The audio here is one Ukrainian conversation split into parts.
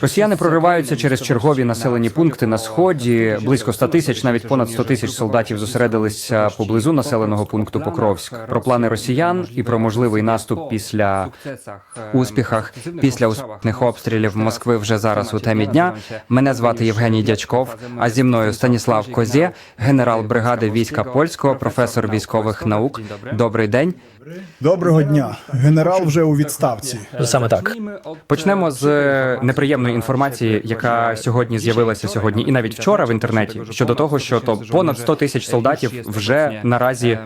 Росіяни прориваються через чергові населені пункти на сході. Близько 100 тисяч, навіть понад 100 тисяч солдатів зосередилися поблизу населеного пункту Покровськ. Про плани росіян і про можливий наступ після успіхах після успішних обстрілів Москви вже зараз у темі дня. Мене звати Євгеній Дячков. А зі мною Станіслав Козе, генерал бригади війська польського, професор військових наук. Добрий день. Доброго дня. Генерал вже у відставці. Саме так. Почнемо з е, неприємної інформації, яка сьогодні з'явилася сьогодні, і навіть вчора в інтернеті щодо того, що то понад 100 тисяч солдатів вже наразі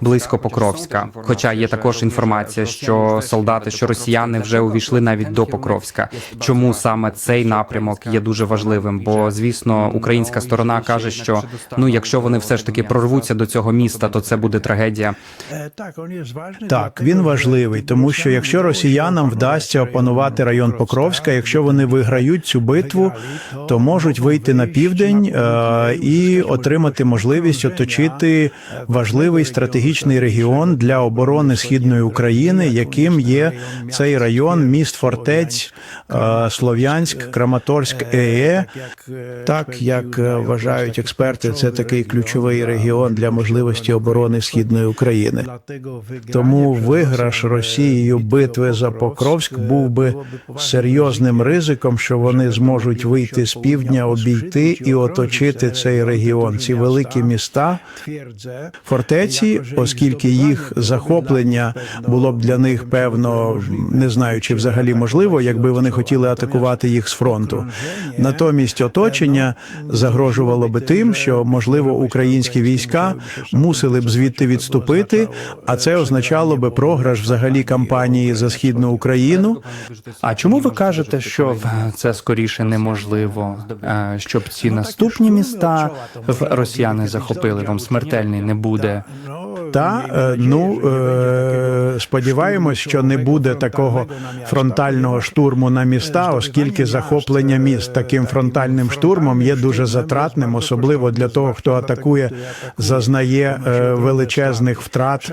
близько Покровська. Хоча є також інформація, що солдати, що росіяни вже увійшли навіть до Покровська. Чому саме цей напрямок є дуже важливим? Бо звісно, українська сторона каже, що ну, якщо вони все ж таки прорвуться до цього міста, то це буде трагедія. Так, він важливий, тому що якщо росіянам вдасться опанувати район Покровська, якщо вони виграють цю битву, то можуть вийти на південь е, і отримати можливість оточити важливий стратегічний регіон для оборони східної України, яким є цей район міст фортець е, Слов'янськ, Краматорськ, ЕЕ. Так як е, вважають експерти, це такий ключовий регіон для можливості оборони східної України. Тому виграш Росією битви за Покровськ був би серйозним ризиком, що вони зможуть вийти з півдня, обійти і оточити цей регіон. Ці великі міста фортеці, оскільки їх захоплення було б для них певно, не знаю, чи взагалі можливо, якби вони хотіли атакувати їх з фронту. Натомість оточення загрожувало би тим, що можливо українські війська мусили б звідти відступити, а це означало би програш взагалі кампанії за східну Україну. А чому ви кажете, що це скоріше неможливо, е, щоб ці наступні міста в росіяни захопили? Вам смертельний не буде. Та е, ну е, сподіваємось, що не буде такого фронтального штурму на міста, оскільки захоплення міст таким фронтальним штурмом є дуже затратним, особливо для того, хто атакує, зазнає е, величезних втрат.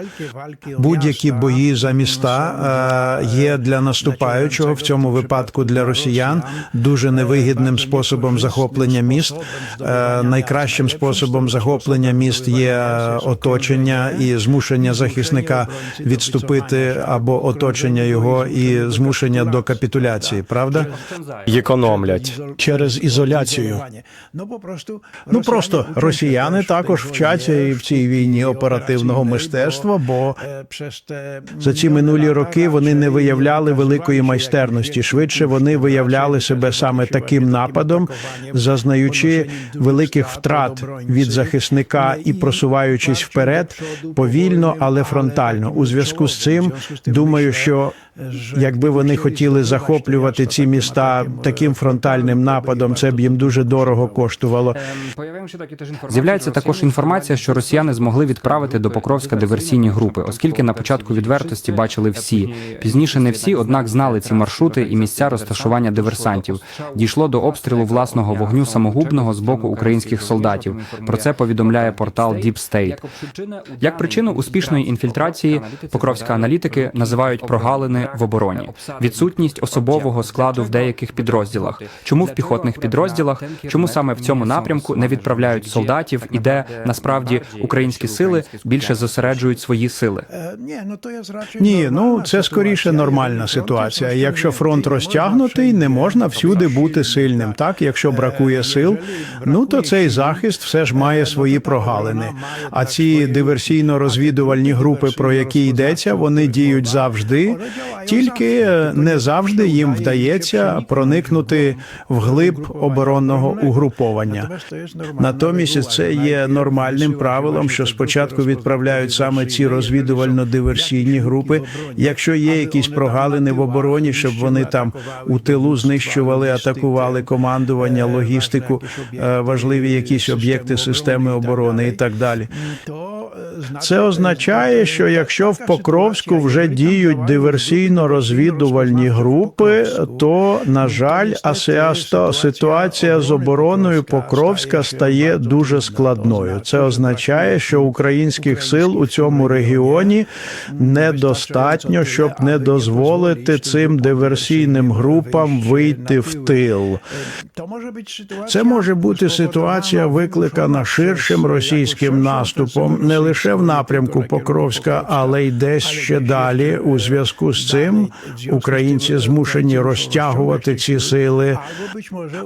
Будь-які бої за міста е, є для наступаючого в цьому випадку для росіян дуже невигідним способом захоплення міст. Е, Найкращим способом захоплення міст є е, оточення і змушення захисника відступити або оточення його і змушення до капітуляції. Правда? Економлять. через ізоляцію. Ну просто росіяни також вчаться і в цій війні оперативного мистецтва, бо за ці минулі роки вони не виявляли великої майстерності. Швидше вони виявляли себе саме таким нападом, зазнаючи великих втрат від захисника і просуваючись вперед повільно, але фронтально. У зв'язку з цим думаю, що якби вони хотіли захоплювати ці міста таким фронтальним нападом, це б їм дуже дорого коштувало. З'являється також інформація, що росіяни змогли відправити до Покровська диверсійні групи, оскільки на початку відвертості бачили всі. Пізніше не всі, однак знали ці маршрути і місця розташування диверсантів. Дійшло до обстрілу власного вогню самогубного з боку українських солдатів. Про це повідомляє портал Deep State. Як причину успішної інфільтрації покровська аналітики називають прогалини в обороні, відсутність особового складу в деяких підрозділах. Чому в піхотних підрозділах? Чому саме в цьому напрямку не відправляють солдатів, і де насправді українські сили більше зосереджують свої сили? Ні, ну це скоріше нормальна ситуація. Якщо фронт розтягнутий, не можна всюди бути сильним. Так, якщо бракує сил, ну то цей захист все ж має свої прогалини. А ці диверсійно-розвідувальні групи, про які йдеться, вони діють завжди, тільки е, не завжди їм вдається проникнути в глиб оборонного угруповання. Натомість це є нормальним правилом, що спочатку відправляють саме ці розвідувально-диверсійні групи. Якщо є якісь прогалини в обороні, щоб вони там у тилу знищували, атакували командування, логістику, е, важливі якісь об'єкти системи оборони і так далі. Це означає, що якщо в Покровську вже діють диверсійно-розвідувальні групи, то на жаль, асеасто ситуація з обороною Покровська стає дуже складною. Це означає, що українських сил у цьому регіоні недостатньо, щоб не дозволити цим диверсійним групам вийти в тил. Це може бути ситуація, викликана ширшим російським наступом, не лише в напрямку Покровська, але й десь ще далі. У зв'язку з цим українці змушені розтягувати ці сили.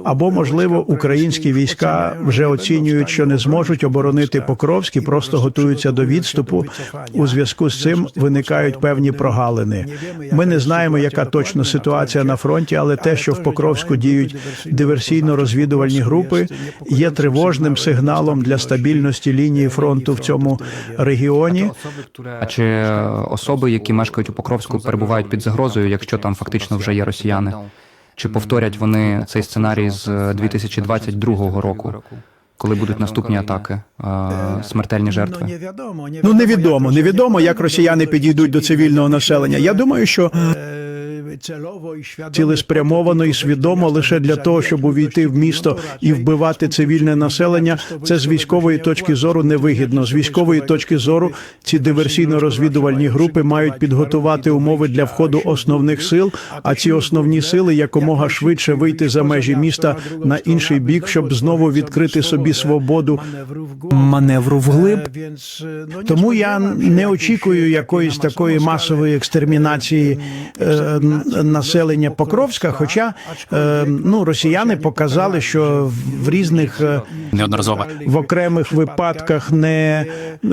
Або, можливо, українські війська вже оцінюють, що не зможуть оборонити Покровськ і просто готуються до відступу. У зв'язку з цим виникають певні прогалини. Ми не знаємо, яка точно ситуація на фронті, але те, що в Покровську діють диверсійно-розвідувальні групи, є тривожним сигналом для стабільності лінії фронту в цьому регіоні. А чи е, особи, які мешкають у Покровську, перебувають під загрозою, якщо там фактично вже є росіяни? Чи повторять вони цей сценарій з е, 2022 року, коли будуть наступні атаки, е, смертельні жертви? Ну невідомо, невідомо, як росіяни підійдуть до цивільного населення. Я думаю, що цілеспрямовано і свідомо лише для того, щоб увійти в місто і вбивати цивільне населення. Це з військової точки зору невигідно. З військової точки зору ці диверсійно-розвідувальні групи мають підготувати умови для входу основних сил. А ці основні сили якомога швидше вийти за межі міста на інший бік, щоб знову відкрити собі свободу маневру вглиб. Тому я не очікую якоїсь такої масової екстермінації е, населення Покровська. Хоча е, ну росіяни показали, що в різних е, неодноразово. в окремих випадках не, е,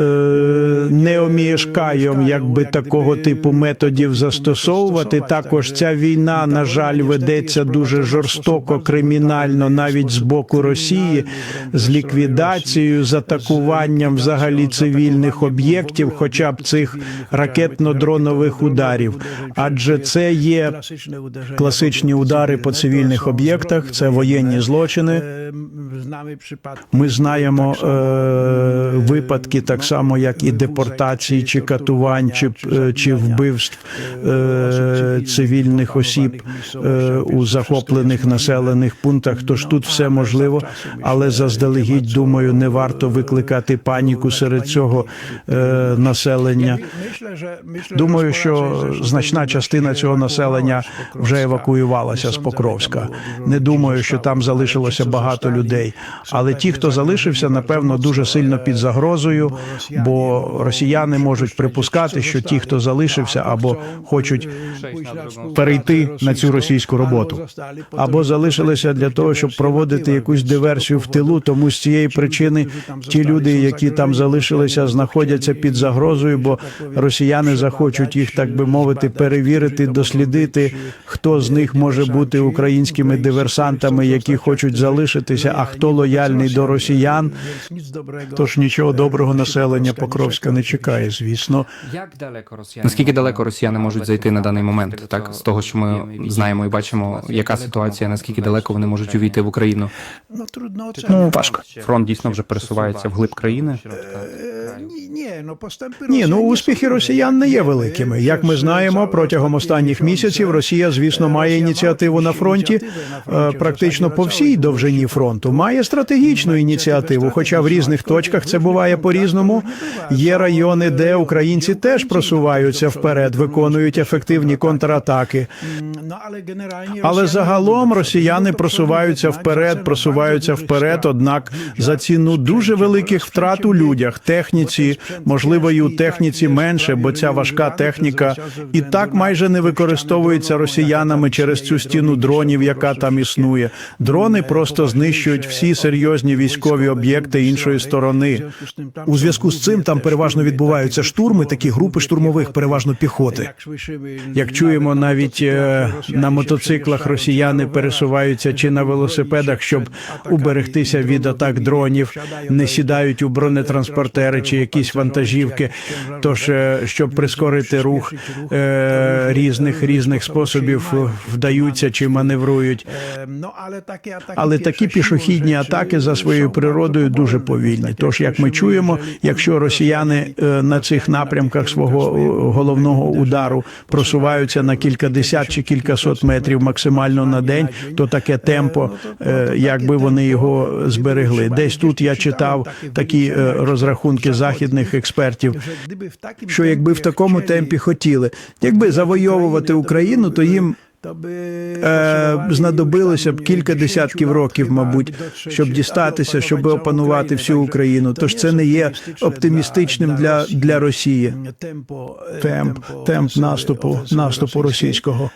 не омієшкаєм якби такого типу методів застосовувати. Також ця війна, на жаль, ведеться дуже жорстоко, кримінально, навіть з боку Росії, з ліквідацією, з атакуванням взагалі цивільних об'єктів, хоча б цих ракетно-дронових ударів. Адже це є класичні удари по цивільних об'єктах, це воєнні злочини. Ми знаємо е, випадки так само, як і депортації, чи катувань, чи, е, чи вбивств е, цивільних осіб е, у захоплених населених пунктах. Тож тут все можливо, але заздалегідь думаю, не варто викликати паніку серед цього е, населення. Думаю, що значна частина цього населення вже евакуювалася з Покровська. Не думаю, що там залишилося багато людей. Але ті, хто залишився, напевно, дуже сильно під загрозою, бо росіяни можуть припускати, що ті, хто залишився, або хочуть перейти на цю російську роботу, або залишилися для того, щоб проводити якусь диверсію в тилу. Тому з цієї причини ті люди, які там залишилися, знаходяться під загрозою, бо росіяни захочуть їх, так би мовити, перевірити, дослідити, хто з них може бути українськими диверсантами, які хочуть залишитися, а хто лояльний до росіян. Тож нічого доброго населення Покровська не чекає, звісно. Як далеко росіяни наскільки далеко росіяни можуть зайти на даний момент? Так з того, що ми знаємо і бачимо, яка ситуація, наскільки далеко вони можуть увійти в Україну? Ну, важко. Фронт дійсно вже пересувається вглиб країни. Ні, ну успіхи росіян не є великими. Як ми знаємо, протягом останніх місяців Росія, звісно, має ініціативу на фронті е, практично по всій довжині фронту. Має стратегічну ініціативу, хоча в різних точках це буває по-різному. Є райони, де українці теж просуваються вперед, виконують ефективні контратаки. Але загалом росіяни просуваються вперед, просуваються вперед. Однак за ціну дуже великих втрат у людях, техніці, можливо, і у техніці менше, бо ця важка техніка і так майже не використовується росіянами через цю стіну дронів, яка там існує. Дрони просто знищують всі серйозні військові об'єкти іншої сторони. У зв'язку з цим там переважно відбуваються штурми, такі групи штурмових, переважно піхоти. Як чуємо, навіть е, на мотоциклах росіяни пересуваються чи на велосипедах, щоб уберегтися від атак дронів, не сідають у бронетранспортери чи якісь вантажівки. Тож, е, щоб прискорити рух е, різних різних способів, вдаються чи маневрують. Але такі пішохідні атаки за своєю природою дуже повільні. Тож, як ми чуємо, якщо росіяни е, на цих напрямках свого головного удару просуваються на кількадесят чи кількасот метрів максимально на день, то таке темпо, якби вони його зберегли. Десь тут я читав такі е, розрахунки західних експертів, що якби в такому темпі хотіли, якби завойовувати Україну, то їм Е, знадобилося б кілька десятків років, мабуть, щоб дістатися, щоб опанувати всю Україну. Тож це не є оптимістичним для, для Росії. Темп, темп наступу, наступу російського.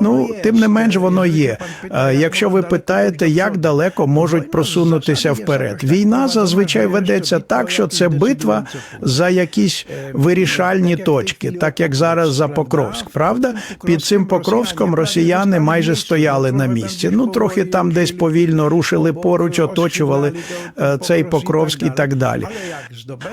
Ну, тим не менш, воно є. Е, Якщо ви питаєте, як далеко можуть просунутися вперед, війна зазвичай ведеться так, що це битва за якісь вирішальні точки, так як зараз за Покровськ. Правда, під цим Покровськом росіяни майже стояли на місці. Ну трохи там десь повільно рушили поруч, оточували е, цей Покровськ і так далі.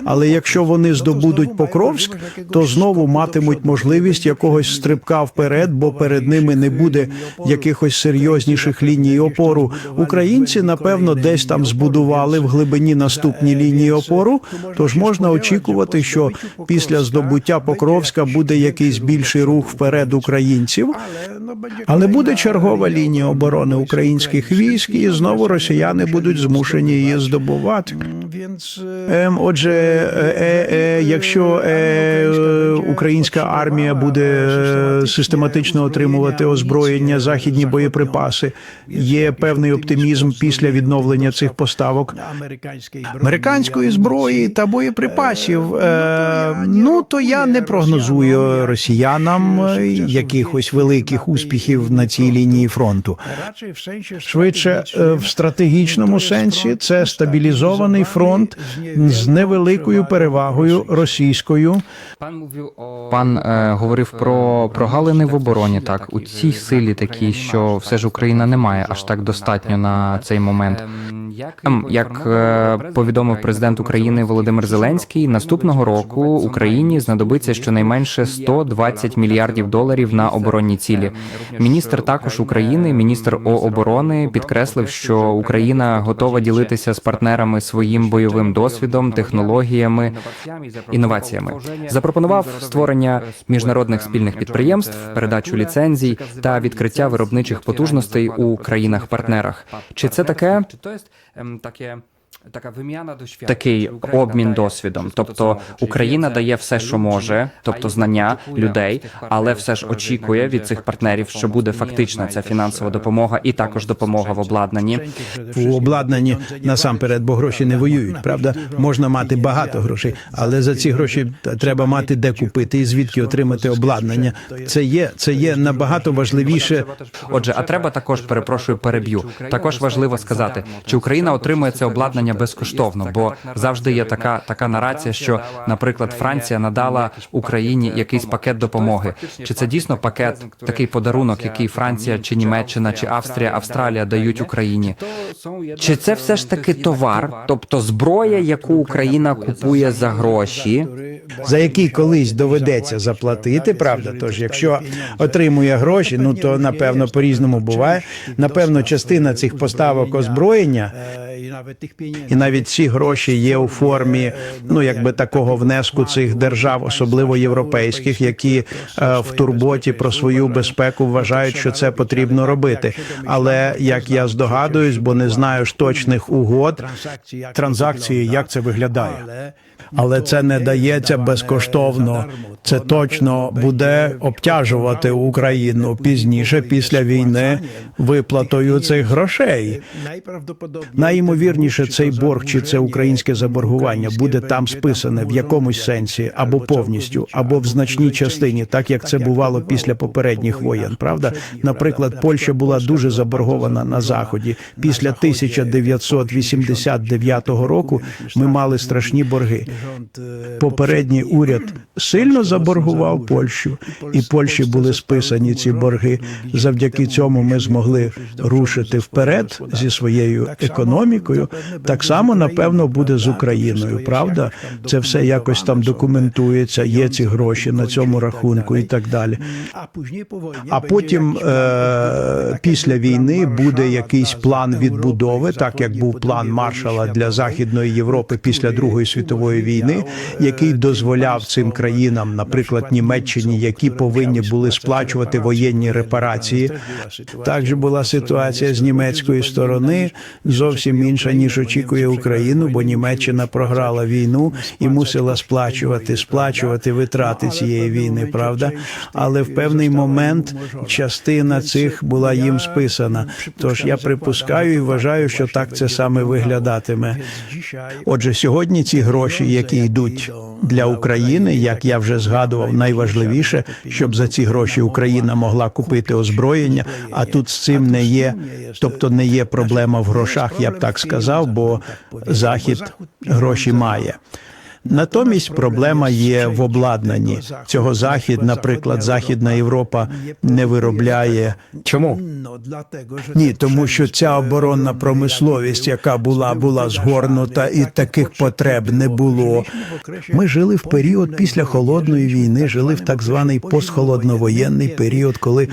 Але якщо вони здобудуть Покровськ, то знову матимуть можливість якогось стрибка вперед, бо перед ними не буде якихось серйозніших ліній опору. Українці, напевно, десь там збудували в глибині наступні лінії опору. Тож можна очікувати, що після здобуття Покровська буде якийсь більший рух вперед українців. Але буде чергова лінія оборони українських військ, і знову росіяни будуть змушені її здобувати. Ем, отже, е, е, е, якщо е, е, українська армія буде е, систематично отримувати озброєння, західні боєприпаси, є певний оптимізм після відновлення цих поставок. Американської зброї та боєприпасів. Е, ну то я не прогнозую росіянам е, якихось великих успіхів на цій лінії фронту. Швидше е, в стратегічному сенсі це стабілізований фронт з невеликою перевагою російською. Пан е, говорив про прогалини в обороні. Так у цій силі такі, що все ж Україна не має аж так достатньо на цей момент. Ем, Як е, повідомив президент України Володимир Зеленський, наступного року Україні знадобиться щонайменше 120 мільярдів доларів на оборонні цілі. Міністр також України, міністр оборони, підкреслив, що Україна готова ділитися з партнерами своїм бойовим досвідом, технологіями, інноваціями. Запропонував створення міжнародних спільних підприємств, передачу ліцензій та відкриття виробничих потужностей у країнах-партнерах. Чи це таке? Така вим'яна такий обмін досвідом. Тобто Україна дає все, що може, тобто знання людей, але все ж очікує від цих партнерів, що буде фактична ця фінансова допомога і також допомога в обладнанні. У обладнанні насамперед, бо гроші не воюють. Правда, можна мати багато грошей, але за ці гроші треба мати де купити і звідки отримати обладнання. Це є це є набагато важливіше. Отже, а треба також перепрошую, переб'ю. Також важливо сказати, чи Україна отримує це обладнання безкоштовно, бо завжди є така така нарація, що, наприклад, Франція надала Україні якийсь пакет допомоги. Чи це дійсно пакет, такий подарунок, який Франція, чи Німеччина, чи Австрія, Австралія дають Україні? Чи це все ж таки товар, тобто зброя, яку Україна купує за гроші? за який колись доведеться заплатити, правда? Тож, якщо отримує гроші, ну то напевно по різному буває. Напевно, частина цих поставок озброєння і навіть ці гроші є у формі ну якби такого внеску цих держав, особливо європейських, які е, в турботі про свою безпеку вважають, що це потрібно робити. Але як я здогадуюсь, бо не знаю ж точних угод транзакції, як це виглядає. Але це не дається безкоштовно. Це точно буде обтяжувати Україну пізніше після війни виплатою цих грошей. Найімовірніше, цей борг чи це українське заборгування буде там списане в якомусь сенсі або повністю, або в значній частині, так як це бувало після попередніх воєн. Правда, наприклад, Польща була дуже заборгована на заході. Після 1989 року ми мали страшні борги. Попередні попередній уряд сильно заборгував Польщу, і Польщі були списані ці борги. Завдяки цьому ми змогли рушити вперед зі своєю економікою. Так само, напевно, буде з Україною. Правда, це все якось там документується. Є ці гроші на цьому рахунку і так далі. А потім е, після війни буде якийсь план відбудови, так як був план Маршала для Західної Європи після Другої світової війни, який дозволяв цим країнам, наприклад, Німеччині, які повинні були сплачувати воєнні репарації. Також була ситуація з німецької сторони зовсім інша ніж очікує Україну, бо Німеччина програла війну і мусила сплачувати, сплачувати витрати цієї війни. Правда, але в певний момент частина цих була їм списана. Тож я припускаю і вважаю, що так це саме виглядатиме. Отже, сьогодні ці гроші, які йдуть для України, як я вже згадував, найважливіше, щоб за ці гроші Україна могла купити озброєння. А тут з цим не є, тобто не є проблема в грошах, я б так сказав, бо захід гроші має. Натомість проблема є в обладнанні цього захід, наприклад, Західна Європа не виробляє Чому? ні, тому що ця оборонна промисловість, яка була, була згорнута, і таких потреб не було. Ми жили в період після холодної війни, жили в так званий постхолодновоєнний період, коли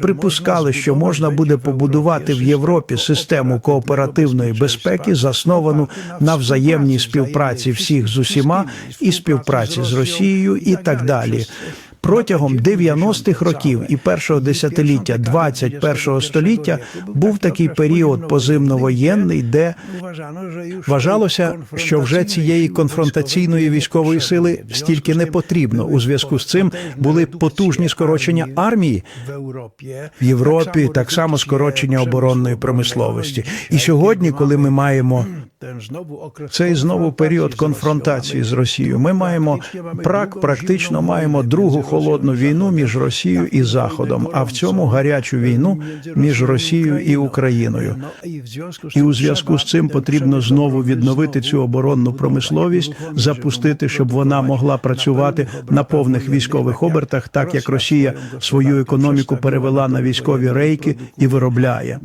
припускали, що можна буде побудувати в Європі систему кооперативної безпеки, засновану на взаємній співпраці всіх з усіма і співпраці з Росією, і так далі. Протягом 90-х років і першого десятиліття 21-го століття був такий період позимновоєнний, де вважалося, що вже цієї конфронтаційної військової сили стільки не потрібно. У зв'язку з цим були потужні скорочення армії в Європі, так само скорочення оборонної промисловості. І сьогодні, коли ми маємо цей знову період конфронтації з Росією, ми маємо прак, практично маємо другу холодну війну між Росією і Заходом, а в цьому гарячу війну між Росією і Україною. І у зв'язку з цим потрібно знову відновити цю оборонну промисловість, запустити, щоб вона могла працювати на повних військових обертах, так як Росія свою економіку перевела на військові рейки і виробляє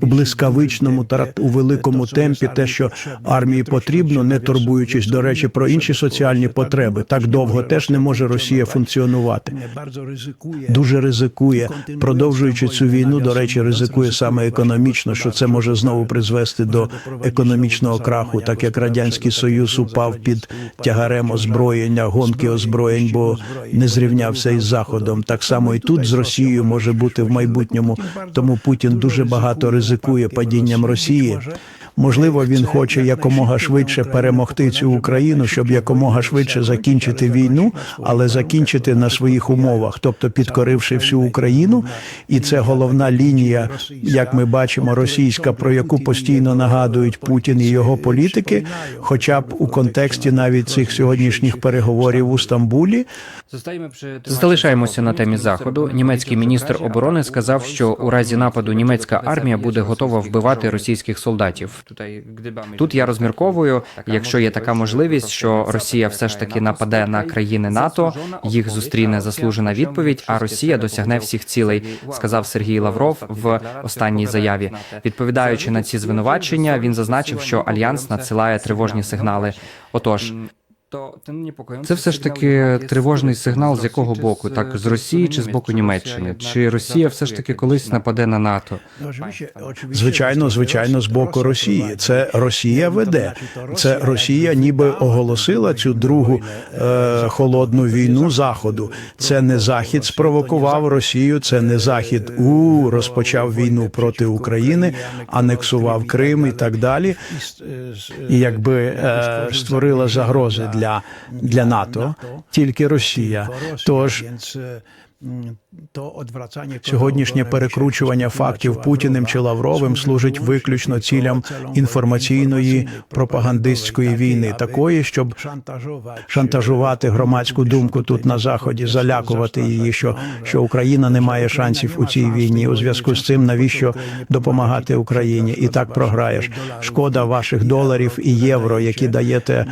у блискавичному та у великому темпі те, що армії потрібно, не турбуючись до речі про інші соціальні потреби. Так довго теж не може Росія функціонувати. Дуже ризикує, продовжуючи цю війну. До речі, ризикує саме економічно, що це може знову призвести до економічного краху, так як радянський союз упав під тягарем озброєння, гонки озброєнь, бо не зрівнявся із заходом. Так само і тут з Росією може бути в майбутньому. Тому Путін дуже багато ризикує падінням Росії. Можливо, він хоче якомога швидше перемогти цю Україну, щоб якомога швидше закінчити війну, але закінчити на своїх умовах, тобто підкоривши всю Україну. І це головна лінія, як ми бачимо, російська, про яку постійно нагадують Путін і його політики, хоча б у контексті навіть цих сьогоднішніх переговорів у Стамбулі. Залишаємося на темі заходу. Німецький міністр оборони сказав, що у разі нападу німецька армія буде готова вбивати російських солдатів. Тут я розмірковую, якщо є така можливість, що Росія все ж таки нападе на країни НАТО, їх зустріне заслужена відповідь, а Росія досягне всіх цілей, сказав Сергій Лавров в останній заяві. Відповідаючи на ці звинувачення, він зазначив, що альянс надсилає тривожні сигнали. Отож. Це все ж таки тривожний сигнал з якого боку, так з Росії чи з боку Німеччини? Чи Росія все ж таки колись нападе на НАТО? Звичайно, звичайно, з боку Росії. Це Росія веде. Це Росія, ніби оголосила цю другу е, холодну війну Заходу. Це не Захід спровокував Росію, це не Захід у розпочав війну проти України, анексував Крим і так далі. І якби е, створила загрози для, для НАТО, тільки Росія. Тож Сьогоднішнє перекручування фактів Путіним чи Лавровим служить виключно цілям інформаційної пропагандистської війни, такої, щоб шантажувати громадську думку тут на заході, залякувати її, що, що Україна не має шансів у цій війні. У зв'язку з цим навіщо допомагати Україні? І так програєш. Шкода ваших доларів і євро, які даєте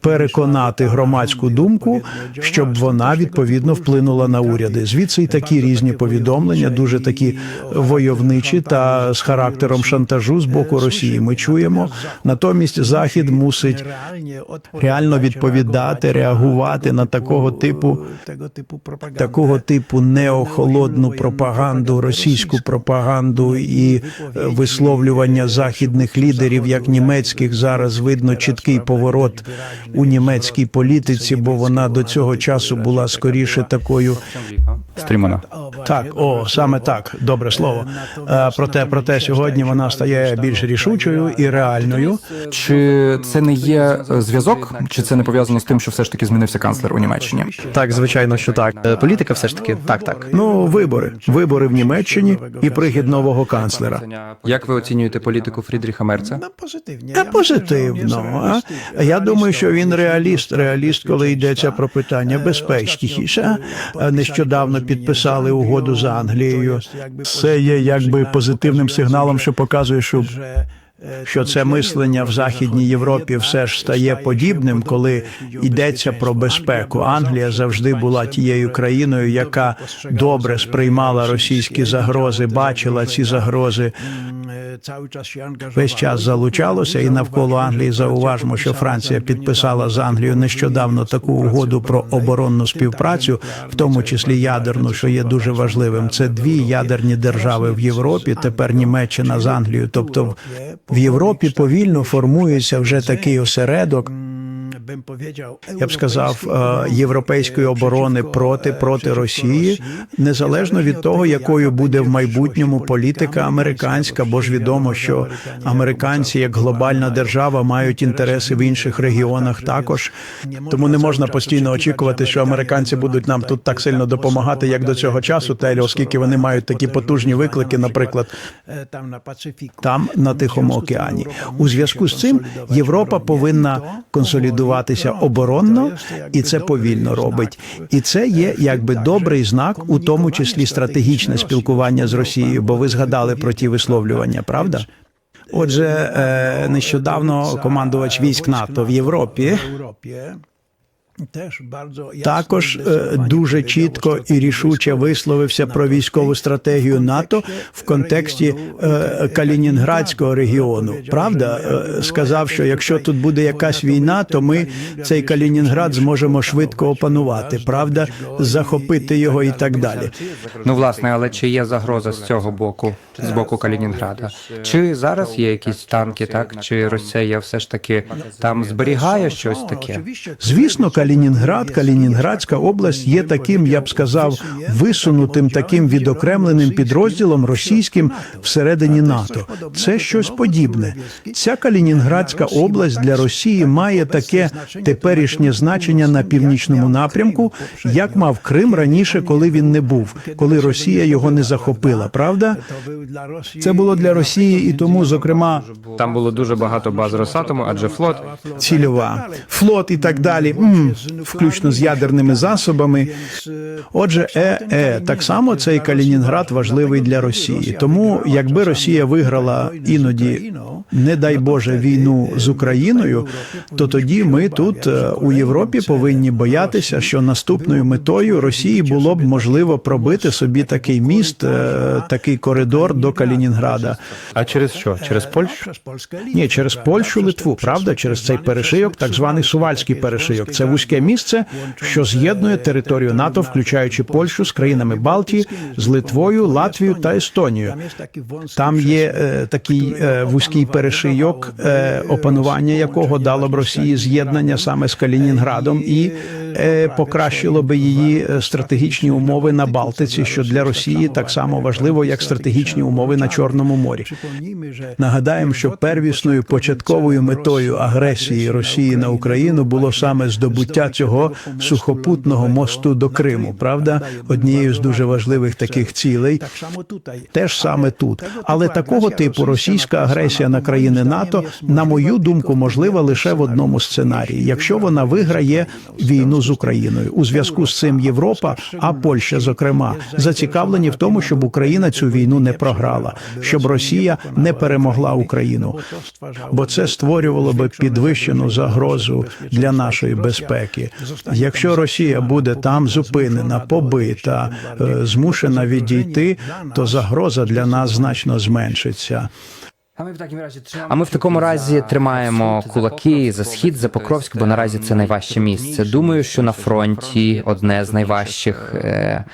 переконати громадську думку, щоб вона відповідно вплинула на уряди. Звідси й такі різні повідомлення, дуже такі войовничі та з характером шантажу з боку Росії. Ми чуємо. Натомість Захід мусить реально відповідати, реагувати на такого типу такого типу неохолодну пропаганду, російську пропаганду і е, висловлювання західних лідерів, як німецьких, зараз видно чіткий поворот у німецькій політиці, бо вона до цього часу була скоріше такою. Стрімана. Так, о, саме так, добре слово. Е, Проте, проте сьогодні вона стає більш рішучою і реальною. Чи це не є е, зв'язок, чи це не пов'язано з тим, що все ж таки змінився канцлер у Німеччині? Так, звичайно, що так. Е, Політика все ж таки так, так. Ну, вибори, вибори в Німеччині і прихід нового канцлера. Як ви оцінюєте політику Фрідріха Мерца? Та позитивно. А я думаю, що він реаліст. Реаліст, коли йдеться про питання безпечніше. Нещодавно підписали угоду з Англією. Це є якби позитивним сигналом, що показує, що що це мислення в Західній Європі все ж стає подібним, коли йдеться про безпеку. Англія завжди була тією країною, яка добре сприймала російські загрози, бачила ці загрози. Весь час залучалося, і навколо Англії зауважмо, що Франція підписала з Англією нещодавно таку угоду про оборонну співпрацю, в тому числі ядерну, що є дуже важливим. Це дві ядерні держави в Європі. Тепер Німеччина з Англією. Тобто в- Європі повільно формується вже такий осередок. Я б сказав е, європейської оборони проти проти Росії, незалежно від того, якою буде в майбутньому політика американська, бо ж відомо, що американці як глобальна держава мають інтереси в інших регіонах також. Тому не можна постійно очікувати, що американці будуть нам тут так сильно допомагати, як до цього часу, Телі, оскільки вони мають такі потужні виклики, наприклад, там на Тихому океані. У зв'язку з цим Європа повинна консолідуватися оборонно, і це повільно робить. І це є якби добрий знак, у тому числі стратегічне спілкування з Росією, бо ви згадали про ті висловлювання, правда? Отже, е, нещодавно командувач військ НАТО в Європі також е, дуже чітко і рішуче висловився про військову стратегію НАТО в контексті е, Калінінградського регіону. Правда, Е, сказав, що якщо тут буде якась війна, то ми цей Калінінград зможемо швидко опанувати. Правда, захопити його і так далі. Ну, власне, але чи є загроза з цього боку, з боку Калінінграда? Чи зараз є якісь танки, так? Чи Росія все ж таки там зберігає щось таке? Звісно, Калінінград, Калінінградська область є таким, я б сказав, висунутим таким відокремленим підрозділом російським всередині НАТО. Це щось подібне. Ця Калінінградська область для Росії має таке теперішнє значення на північному напрямку, як мав Крим раніше, коли він не був, коли Росія його не захопила. Правда, це було для Росії, і тому, зокрема, Там було дуже багато баз Росатому, адже флот цільова, флот і так далі, м, включно з ядерними засобами. Отже, е, е, так само цей Калінінград важливий для Росії. Тому, якби Росія виграла іноді, не дай Боже, війну з Україною, то тоді ми тут е, у Європі повинні боятися, що наступною метою Росії було б можливо пробити собі такий міст, е, такий коридор до Калінінграда. А через що? Через Польщу? Ні, через Польщу, Литву, правда, через цей перешийок, так званий Сувальський перешийок. Це вузьке місце, що з'єднує територію НАТО, включаючи Польщу з країнами Балтії, з Литвою, Латвією та Естонією. Там є е, такий е, вузький перешийок, е, опанування якого дало б Росії з'єднання саме з Калінінградом і е, покращило би її е, стратегічні умови на Балтиці, що для Росії так само важливо, як стратегічні умови на Чорному морі. Нагадаємо, що первісною початковою метою агресії Росії на Україну було саме здобуття цього сухопутного мосту до Криму. Правда, однією з дуже важливих таких цілей. Теж саме тут, але такого типу російська агресія на країни НАТО, на мою думку, можлива лише в одному сценарії, якщо вона виграє війну з Україною. У зв'язку з цим Європа, а Польща, зокрема, зацікавлені в тому, щоб Україна цю війну не програла, щоб Росія не перемогла Україну. Бо це створювало би підвищену загрозу для нашої безпеки. Якщо Росія буде там зупинена, побита, е, змушена відійти, то загроза для нас значно зменшиться. А ми в такому разі тримаємо кулаки за схід, за Покровськ, бо наразі це найважче місце. Думаю, що на фронті одне з найважчих. е,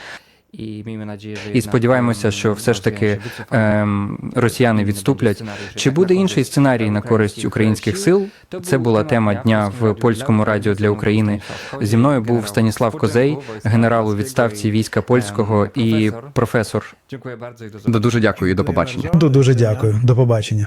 І сподіваємося, що все ж таки ем, росіяни відступлять. Чи буде інший сценарій на користь українських сил? Це була тема дня в польському радіо для України. Зі мною був Станіслав Козей, генерал у відставці війська польського і професор. Дуже дякую і до побачення. Дуже дякую. До побачення.